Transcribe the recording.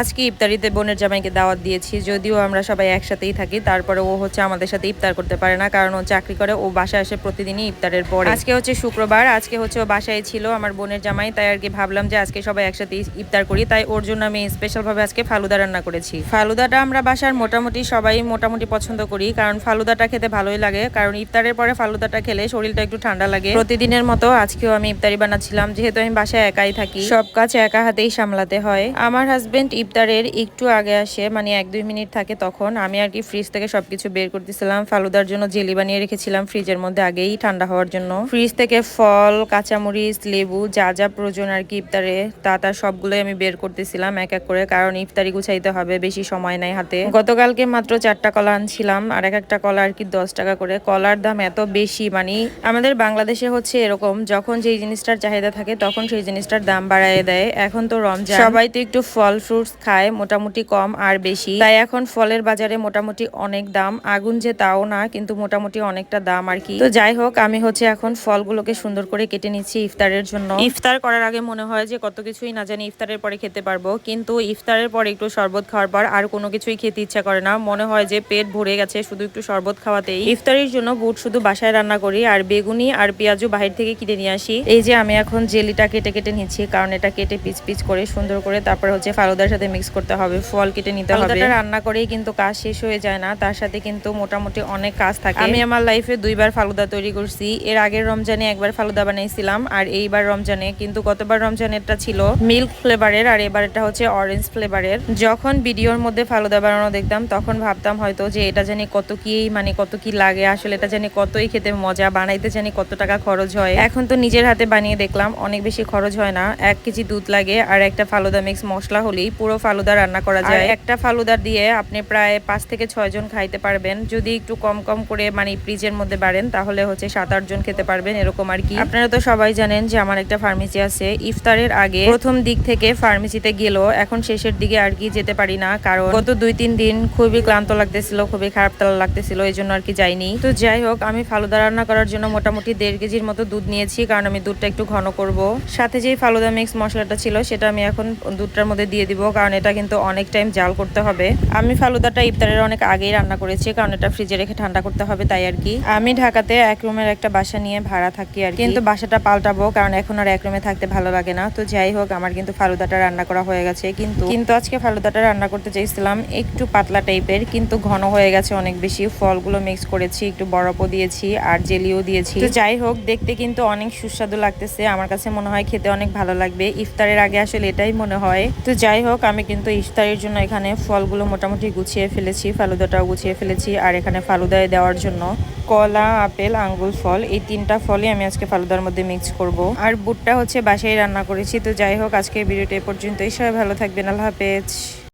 আজকে ইফতারিতে বোনের জামাইকে দাওয়াত দিয়েছি, যদিও আমরা সবাই একসাথেই থাকি, তারপরে ও হচ্ছে আমাদের সাথে ইফতার করতে পারে না, কারণ ও চাকরি করে, ও বাসায় আসে প্রতিদিনই ইফতারের পরে। আজকে হচ্ছে শুক্রবার, আজকে হচ্ছে ও বাসায় ছিল আমার বোনের জামাই, তাই আর কি ভাবলাম যে আজকে সবাই একসাথে ইফতার করি, তাই ওর জন্য আমি স্পেশালভাবে আজকে ফালুদা রান্না করেছি। ফালুদাটা আমরা বাসার মোটামুটি সবাই মোটামুটি পছন্দ করি, কারণ ফালুদাটা খেতে ভালোই লাগে, কারণ ইফতারের পরে ফালুদাটা খেলে শরীরটা একটু ঠান্ডা লাগে। প্রতিদিনের মতো আজকেও আমি ইফতারি বানাচ্ছিলাম, যেহেতু আমি বাসায় একাই থাকি, সব কাজ একা হাতেই সামলাতে হয়। আমার হাজবেন্ড ইফতারের একটু আগে আসে মানে এক দুই মিনিট থাকে তখন, আমি আর কি ফ্রিজ থেকে সবকিছু বের করতেছিলাম ফালুদার জন্য জেলি বানিয়ে রেখেছিলাম ফ্রিজের মধ্যে আগেই ঠান্ডা হওয়ার জন্য। ফ্রিজ থেকে ফল, কাঁচামরিচ, লেবু, যা যা প্রয়োজন আর কি ইফতারে, তা তার সবগুলোই আমি বের করতেছিলাম এক এক করে, কারণ ইফতারি গুছাইতে হবে, বেশি সময় নাই হাতে। গতকালকে মাত্র চারটা কলা আনছিলাম, আর এক একটা কলা আর কি দশ টাকা করে। কলার দাম এত বেশি মানে আমাদের বাংলাদেশে হচ্ছে এরকম, যখন যেই জিনিসটার চাহিদা থাকে তখন সেই জিনিসটার দাম বাড়ায় দেয়। এখন তো রমজান। সবাই তো একটু ফল ফ্রুটস খায় মোটামুটি কম আর বেশি। তাই এখন ফলের বাজারে মোটামুটি অনেক দাম। আগুন যে তাও না, কিন্তু মোটামুটি অনেকটা দাম আর কি। তো যাই হোক, আমি হচ্ছে এখন ফলগুলোকে সুন্দর করে কেটে নিচ্ছি ইফতারের জন্য। ইফতার করার আগে মনে হয় যে কত কিছুই না জানি ইফতারের পরে খেতে পারব। কিন্তু ইফতারের পরে একটু শরবত খাওয়ার পর আর কোনো কিছুই খেতে ইচ্ছা করে না। মনে হয় যে পেট ভরে গেছে শুধু একটু শরবত খাওয়াতেই। ইফতারির জন্য বুট শুধু বাসায় রান্না করি আর বেগুনি আর পেঁয়াজও বাহির থেকে কিনে নিয়ে আসি। এই যে আমি এখন জেলিটা কেটে কেটে নিচ্ছি, কারণ এটা কেটে পিচ পিচ করে সুন্দর করে তারপর হচ্ছে ফালুদার মিক্স করতে হবে ফল কেটে নিতে হবে। রান্না করেই কিন্তু কাজ শেষ হয়ে যায় না তার সাথে কিন্তু মোটামুটি অনেক কাজ থাকে। আমি আমার লাইফে দুইবার ফালুদা তৈরি করছি। এর আগের রমজানে একবার ফালুদা বানাইছিলাম আর এইবার রমজানে কিন্তু গতবার রমজানেরটা ছিল মিল্ক ফ্লেভারের আর এবার এটা হচ্ছে অরেঞ্জ ফ্লেভারের যখন ভিডিওর মধ্যে ফালুদা বানানো দেখতাম তখন ভাবতাম হয়তো যে এটা জানি কত কি মানে কত কি লাগে আসলে এটা জানি কতই খেতে মজা বানাইতে জানি কত টাকা খরচ হয়। এখন তো নিজের হাতে বানিয়ে দেখলাম অনেক বেশি খরচ হয় না এক কেজি দুধ লাগে আর একটা ফালুদা মিক্স মশলা হলেই পুরো ফালুদা রান্না করা যায়। একটা ফালুদা দিয়ে আপনি প্রায় পাঁচ থেকে ছয় জন খাইতে পারবেন। যদি একটু কম কম করে মানে ফ্রিজের মধ্যে বাড়েন তাহলে হচ্ছে সাত আট জন খেতে পারবেন এরকম আর কি। আপনারা তো সবাই জানেন যে আমার একটা ফার্মেসি আছে। ইফতারের আগে প্রথম দিক থেকে ফার্মেসিতে গেলেও এখন শেষের দিকে আর কি যেতে পারি না। কারণ গত দুই তিন দিন খুবই ক্লান্ত লাগতেছিল খুবই খারাপ তালা লাগতেছিল এই জন্য আর কি যাইনি। তো যাই হোক আমি ফালুদা রান্না করার জন্য মোটামুটি দেড় কেজির মতো দুধ নিয়েছি কারণ আমি দুধটা একটু ঘন করব। সাথে যেই ফালুদা মিক্স মশলাটা ছিল সেটা আমি এখন দুধটার মধ্যে দিয়ে দিব। কারণ এটা কিন্তু অনেক টাইম জাল করতে হবে। আমি ফালুদাটা ইফতারের অনেক আগেই রান্না করেছি, কারণ এটা ফ্রিজে রেখে ঠান্ডা করতে হবে তাই আর কি। আমি ঢাকাতে এক রুমের একটা বাসা নিয়ে ভাড়া থাকি আর। কিন্তু বাসাটা পাল্টাবো, কারণ এখন আর এক রুমে থাকতে ভালো লাগে না। তো যাই হোক, আমার কিন্তু ফালুদাটা রান্না করা হয়ে গেছে। কিন্তু কিন্তু আজকে ফালুদাটা রান্না করতে চাইছিলাম একটু পাতলা টাইপের কিন্তু ঘন হয়ে গেছে অনেক বেশি। ফলগুলো মিক্স করেছি, একটু বরফও দিয়েছি আর জেলিও দিয়েছি। তো যাই হোক, দেখতে কিন্তু অনেক সুস্বাদু লাগতেছে। আমার কাছে মনে হয় খেতে অনেক ভালো লাগবে। ইফতারের আগে আসলে এটাই মনে হয়। তো যাই হোক আমি কিন্তু ইফতারের জন্য এখানে ফলগুলো মোটামুটি গুছিয়ে ফেলেছি, ফালুদাটাও গুছিয়ে ফেলেছি। আর এখানে ফালুদায় দেওয়ার জন্য কলা, আপেল আঙ্গুল ফল, এই তিনটা ফলই আমি আজকে ফালুদার মধ্যে মিক্স করব। আর বুটটা হচ্ছে বাসায় রান্না করেছি। তো যাই হোক আজকে ভিডিওটা এ পর্যন্তই। সবাই ভালো থাকবেন। আল্লাহ হাফেজ।